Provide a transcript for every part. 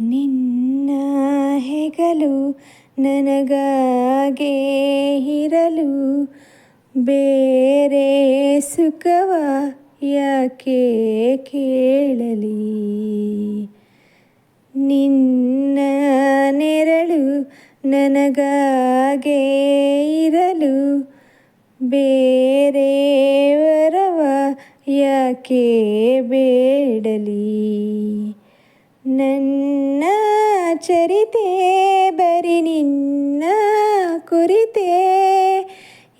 ನಿನ್ನ ಹೆಗಲು ನನಗಾಗೆ ಇರಲು ಬೇರೆ ಸುಖವ ಯಾಕೆ ಕೇಳಲಿ? ನಿನ್ನ ನೆರಳು ನನಗಾಗೆ ಇರಲು ಬೇರೆ ವರವ ಯಾಕೆ ಬೇಡಲಿ? ನನ್ನ ಚರಿತೆ ಬರಿ ನಿನ್ನ ಕುರಿತೆ.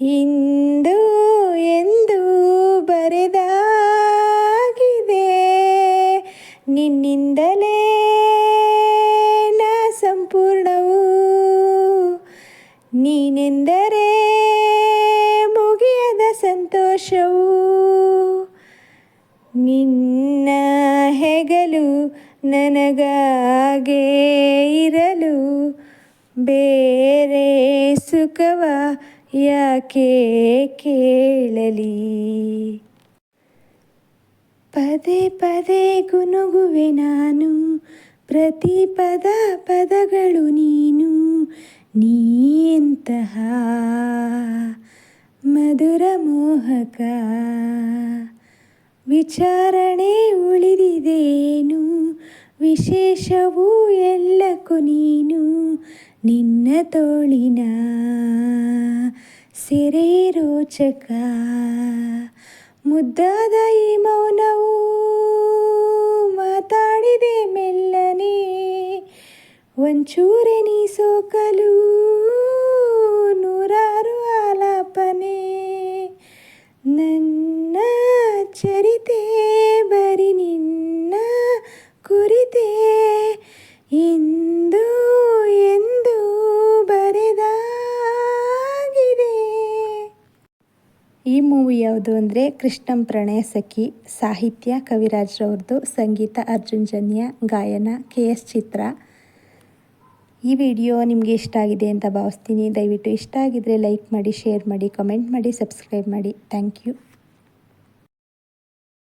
ಇಂದು ಎಂದು ಬರೆದಾಗಿದೆ. ನಿನ್ನಿಂದಲೇ ನಾ ಸಂಪೂರ್ಣವು. ನೀನೆಂದರೆ ಮುಗಿಯದ ಸಂತೋಷವು. ನಿನ್ನ ನನಗಾಗೆ ಇರಲು ಬೇರೆ ಸುಖವ ಯಾಕೆ ಕೇಳಲಿ? ಪದೇ ಪದೇ ಗುನುಗುವೆ ನಾನು, ಪ್ರತಿ ಪದ ಪದಗಳು ನೀನು ನೀಂತಹ ಮಧುರ ಮೋಹಕ ವಿಚಾರಣೆ ಉಳಿದಿದೇನು? ವಿಶೇಷವೂ ಎಲ್ಲಕ್ಕೂ ನೀನು ನಿನ್ನ ತೋಳಿನ ಸೆರೆ ರೋಚಕ. ಮುದ್ದಾದ ಈ ಮೌನವು ಮಾತಾಡಿದೆ ಮೆಲ್ಲನೆ. ಒಂಚೂರೆ ನೀ ಸೋಕಲು ಇಂದು ಎಂದು ಬರೆದಾಗಿದೆ. ಈ ಮೂವಿ ಯಾವುದು ಅಂದರೆ ಕೃಷ್ಣಂ ಪ್ರಣಯ ಸಖಿ, ಸಾಹಿತ್ಯ ಕವಿರಾಜ್ರವ್ರದ್ದು ಸಂಗೀತ ಅರ್ಜುನ್ ಜನ್ಯ, ಗಾಯನ ಕೆ ಎಸ್ ಚಿತ್ರ. ಈ ವಿಡಿಯೋ ನಿಮಗೆ ಇಷ್ಟ ಆಗಿದೆ ಅಂತ ಭಾವಿಸ್ತೀನಿ. ದಯವಿಟ್ಟು ಇಷ್ಟ ಆಗಿದರೆ ಲೈಕ್ ಮಾಡಿ, ಶೇರ್ ಮಾಡಿ, ಕಮೆಂಟ್ ಮಾಡಿ, ಸಬ್ಸ್ಕ್ರೈಬ್ ಮಾಡಿ. Thank you.